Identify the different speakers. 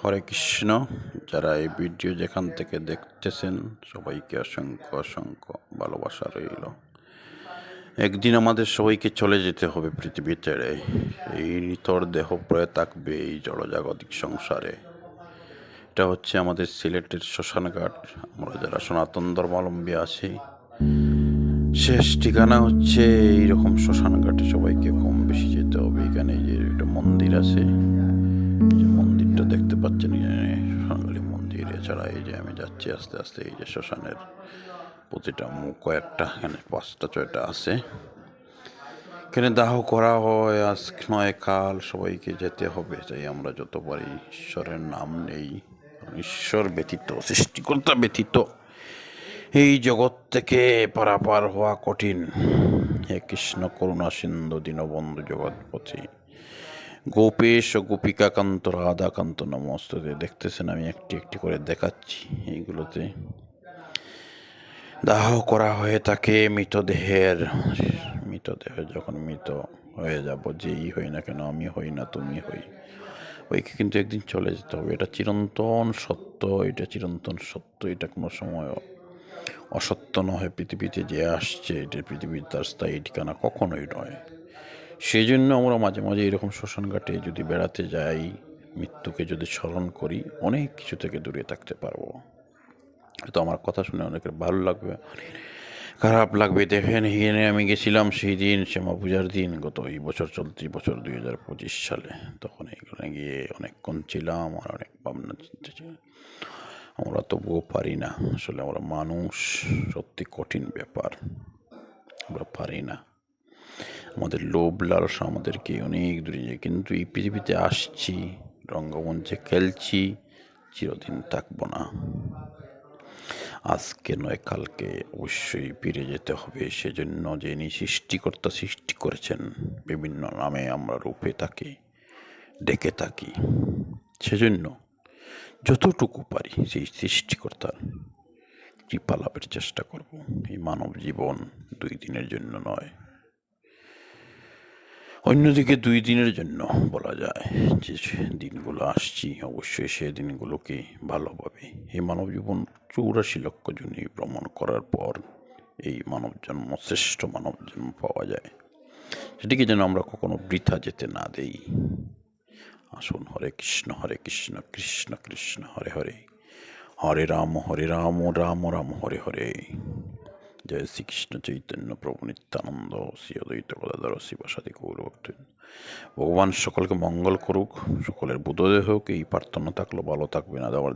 Speaker 1: হরে কৃষ্ণ যারা এই ভিডিও যেখান থেকে দেখতেছেন সবাইকে অসংখ্য অসংখ্য ভালোবাসা রইল একদিন আমাদের সবাইকে চলে যেতে হবে পৃথিবী তেড়ে এই নিতর দেহ প্রয়ে থাকবে এই জড়জাগতিক সংসারে এটা হচ্ছে আমাদের সিলেটের শ্মশানঘাট আমরা যারা সনাতন ধর্মাবলম্বী আছি শেষ ঠিকানা হচ্ছে এইরকম শ্মশানঘাটে সবাইকে কম বেশি যেতে হবে এখানে যে একটা মন্দির আছে মন্দিরটা দেখতে পাচ্ছেন এখানে মন্দির এছাড়া এই যে আমি যাচ্ছি আস্তে আস্তে এই যে শ্মশানের প্রতিটা মুখ কয়েকটা এখানে পাঁচটা ছয়টা আছে এখানে দাহ করা হয় আজ নয় কাল সবাইকে যেতে হবে তাই আমরা যত পারি ঈশ্বরের নাম নেই ঈশ্বর ব্যতীত সৃষ্টিকর্তা ব্যতীত এই জগৎ থেকে পারাপার হওয়া কঠিন হে কৃষ্ণ করুণা সিন্ধু দীনবন্ধু জগৎপথী গোপেশ ও গোপিকাকান্ত রাধাকান্ত নমস্ত দেখতেছেন আমি একটি একটি করে দেখাচ্ছি এইগুলোতে দাহ করা হয়ে থাকে মৃতদেহের মৃতদেহ যখন মৃত হয়ে যাব যেই হই না কেন আমি হই না তুমি হই ওইকে কিন্তু একদিন চলে যেতে হবে এটা চিরন্তন সত্য এটা চিরন্তন সত্য এটা কোনো সময় অসত্য নয় পৃথিবীতে যে আসছে এটা পৃথিবীর তার স্থায়ী ঠিকানা কখনোই নয় সেই জন্য আমরা মাঝে মাঝে এরকম শ্মশানঘাটে যদি বেড়াতে যাই মৃত্যুকে যদি স্মরণ করি অনেক কিছু থেকে দূরে থাকতে পারবো তো আমার কথা শুনে অনেকের ভালো লাগবে খারাপ লাগবে দেখেন হিনে আমি গেছিলাম সেই দিন শ্যামা পূজার দিন গত এই বছর চলতি বছর দুই হাজার পঁচিশ সালে তখন এখানে গিয়ে অনেকক্ষণ ছিলাম আর অনেক ভাবনা চিনতে ছিল আমরা তবুও পারি না আসলে আমরা মানুষ সত্যি কঠিন ব্যাপার আমরা পারি না আমাদের লোভ লালসা আমাদেরকে অনেক দূরে যায় কিন্তু এই পৃথিবীতে আসছি রঙ্গমঞ্চে খেলছি চিরদিন থাকবো না আজকে নয় কালকে অবশ্যই ফিরে যেতে হবে সেজন্য যিনি সৃষ্টিকর্তা সৃষ্টি করেছেন বিভিন্ন নামে আমরা রূপে তাকে ডেকে থাকি সেজন্য যতটুকু পারি সেই সৃষ্টিকর্তার কৃপা লাভের চেষ্টা করব এই মানব জীবন দুই দিনের জন্য নয় অন্যদিকে দুই দিনের জন্য বলা যায় যে দিনগুলো আসছি অবশ্যই সে দিনগুলোকে ভালোভাবে এই মানব জীবন চৌরাশি লক্ষ জনে ভ্রমণ করার পর এই মানব জন্ম শ্রেষ্ঠ মানব জন্ম পাওয়া যায় সেটিকে যেন আমরা কখনো বৃথা যেতে না দেই আসুন হরে কৃষ্ণ হরে কৃষ্ণ কৃষ্ণ কৃষ্ণ হরে হরে হরে রাম হরে রাম রাম রাম হরে হরে জয় শ্রীকৃষ্ণ চৈতন্য প্রভু নিত্যানন্দ শ্রীয়দ্বৈত গদাধর শিবাসাদি গৌরভক্ত ভগবান সকলকে মঙ্গল করুক সকলের বোধোদয় হোক এই প্রার্থনা থাকলো ভালো থাকবেন আদাবার